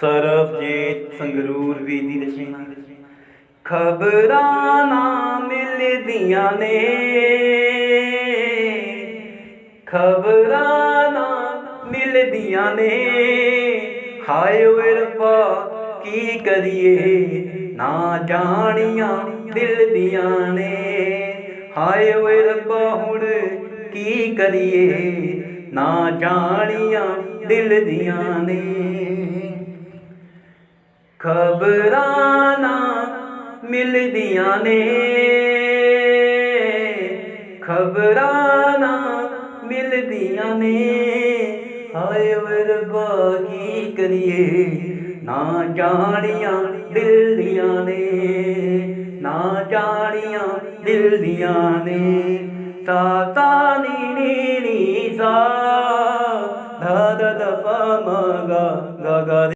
ਸਰਬਜੀਤ ਸੰਗਰੂਰ ਵੀ ਦੀ ਰਚਨਾ ਖਬਰਾਂ ਨਾ ਮਿਲਦੀਆਂ ਨੇ। ਖਬਰਾਂ ਨਾ ਮਿਲਦੀਆਂ ਨੇ। ਹਾਏ ਓਏ ਰੱਬਾ, ਕੀ ਕਰੀਏ? ਨਾ ਜਾਣੀਆਂ ਦਿਲ ਦੀਆਂ ਨੇ। ਹਾਏ ਓਏ ਰੱਬਾ, ਹੁਣ ਕੀ ਕਰੀਏ? ਨਾ ਜਾਣੀਆਂ ਦਿਲ ਦੀਆਂ ਨੇ। ਖਬਰਾਂ ਨਾ ਮਿਲਦੀਆਂ ਨੇ। ਖਬਰਾਂ ਨਾ ਮਿਲਦੀਆਂ ਨੇ। ਹਾਏ ਓਏ ਕੀ ਕਰੀਏ, ਨਾ ਜਾਣੀਆਂ ਦਿਲ ਦੀਆਂ ਨੇ। ਨਾ ਜਾਣੀਆਂ ਦਿਲ ਦੀਆਂ ਨੇ। ਤਾ ਤਾ ਨੀ ਨੀ ਨੀ ਸਾ ਧਾ ਧਾ ਧਾ ਪਾ ਮਾ ਗਾ ਗਾ